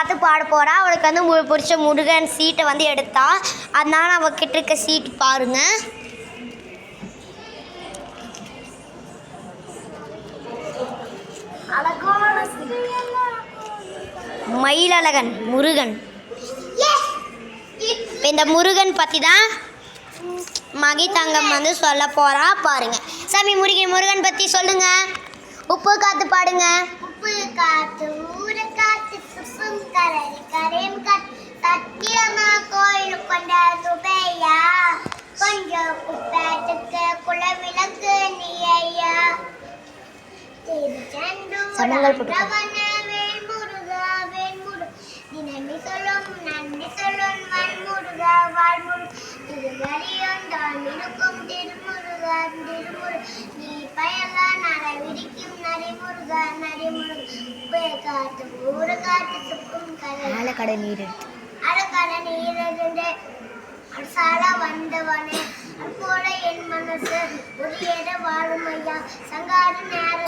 பார்த்து பாட போகிறா அவளுக்கு வந்து மு பிடிச்ச முருகன் சீட்டை வந்து எடுத்தா. அதனால அவகிட்ட இருக்க சீட் பாருங்க. மயிலழகன் முருகன். இந்த முருகன் பற்றி தான் மகி தங்கம் வந்து சொல்ல போகிறா பாருங்க. சாமி முருகன் முருகன் பற்றி சொல்லுங்க. உப்பு காத்து பாடுங்க. உப்பு காத்து சத்தியமா கோயில் கொண்ட சுபையா கொஞ்சம் குப்பேட்டுக்கு குலவிளக்கு நீ ஐயா சமங்கள் போட்டு பா. வேல்முருகா வேல்முரு தினமி சொல்லும் நன்றி சொல்லும் வன்முருகா வாழ்முரு திருவரியும் தான் இருக்கும் திருமுருகா திருமுரு நீ பயலா நர விரிக்கும் நரிமுருகா நரிமுருகா உப்பை காத்து காத்து நீர் எடுத்து அழகான நீரிருந்து அரசால வந்தவனே. அப்போல என் மனசு ஒரு இட வாழும் ஐயா. சங்கார நேரத்தில்